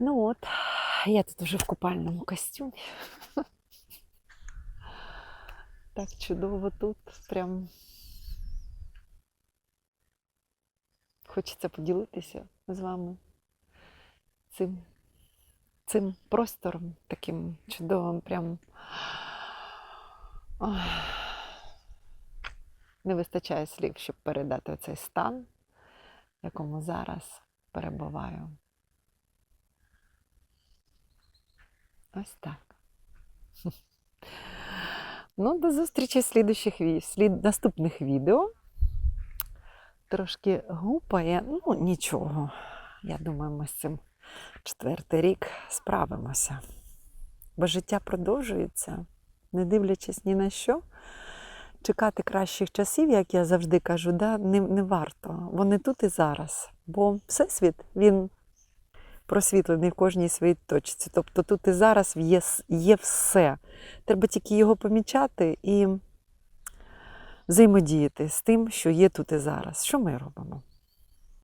Ну от, я тут вже в купальному костюмі. Так чудово тут. Прям хочеться поділитися з вами цим, цим простором таким чудовим, прям. Не вистачає слів, щоб передати цей стан, в якому зараз перебуваю. Ось так. Ну, до зустрічі в слід, наступних відео. Трошки гупає, ну нічого. Я думаю, ми з цим четвертий рік справимося. Бо життя продовжується, не дивлячись ні на що. Чекати кращих часів, як я завжди кажу, да, не, не варто. Вони тут і зараз. Бо Всесвіт, він просвітлений в кожній своїй точці. Тобто тут і зараз є, є все. Треба тільки його помічати і взаємодіяти з тим, що є тут і зараз. Що ми робимо?